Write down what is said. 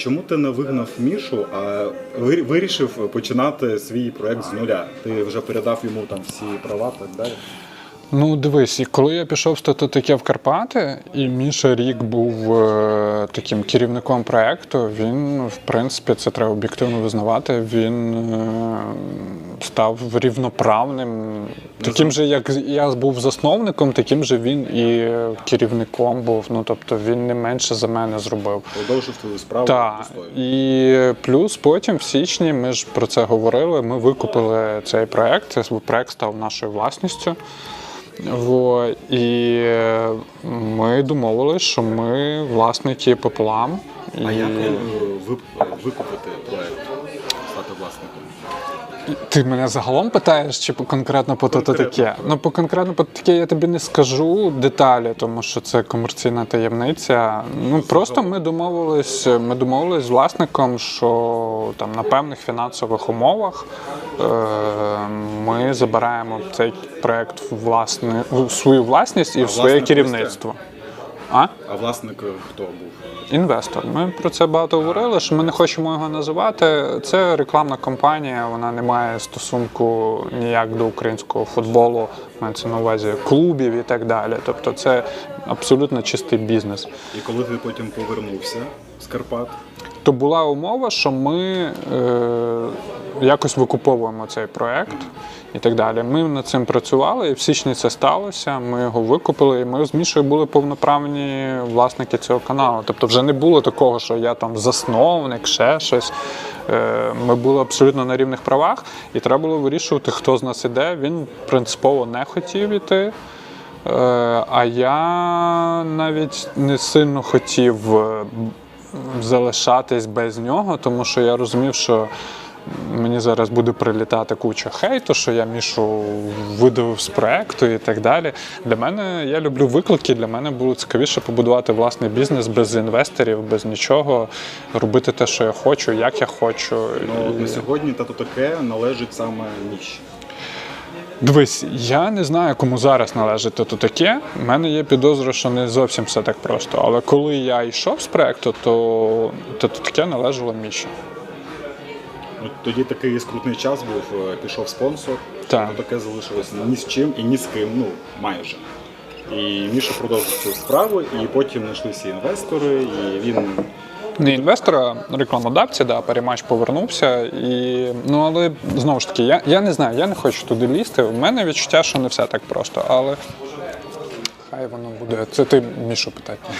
чому ти не вигнав Мішу, а вирішив починати свій проект з нуля? Ти вже передав йому там всі права, так далі. Ну, дивись, і коли я пішов стати таке в Карпати, і Міша Рік був е, таким керівником проекту, він, в принципі, це треба об'єктивно визнавати. Він е, став рівноправним, таким же, як я був засновником, таким же він і керівником був. Ну тобто він не менше за мене зробив. Продовжив твою справу Так, і плюс потім в січні ми ж про це говорили. Ми викупили цей проект. Цей проект став нашою власністю. Во, і е, ми домовилися, що ми власники пополам. І... Як е, ви- викупити проект, стати власником? Ти мене загалом питаєш, чи по- конкретно по то таке? Ну, по конкретно по таке я тобі не скажу деталі, тому що це комерційна таємниця. Ну просто ми домовились, ми домовились з власником, що там на певних фінансових умовах е, ми забираємо цей проект в власне в свою власність і в своє керівництво. А? А власник е, хто був? Інвестор. Ми про це багато говорили, що ми не хочемо його називати. Це рекламна кампанія, вона не має стосунку ніяк до українського футболу, мається на увазі клубів і так далі. Тобто це абсолютно чистий бізнес. І коли ти потім повернувся з Карпат, То була умова, що ми е, якось викуповуємо цей проект і так далі. Ми над цим працювали, і в січні це сталося. Ми його викупили, і ми з Мішою були повноправні власники цього каналу. Тобто, вже не було такого, що я там засновник, ще щось. Е, Ми були абсолютно на рівних правах, і треба було вирішувати, хто з нас іде. Він принципово не хотів іти. Е, А я навіть не сильно хотів е, залишатись без нього, тому що я розумів, що мені зараз буде прилітати куча хейту, що я мішу видавив з проекту і так далі. Для мене я люблю виклики. Для мене було цікавіше побудувати власний бізнес без інвесторів, без нічого, робити те, що я хочу, як я хочу. ну, от на сьогодні тато таке належить саме Міші. Дивись, я не знаю, кому зараз належить то таке. У мене є підозра, що не зовсім все так просто. Але коли я йшов з проекту, то то таке належало Міші. Ну, тоді такий скрутний час був, е, пішов спонсор, Так. то таке залишилося ні з чим і ні з ким, ну майже. І Міша продовжив цю справу, і потім знайшлися інвестори, і він Не інвестора, рекламодавця, да, перемач повернувся. І, ну, але знову ж таки, я, я не знаю, я не хочу туди лізти. У мене відчуття, що не все так просто, але хай воно буде. Це ти Мішу питати.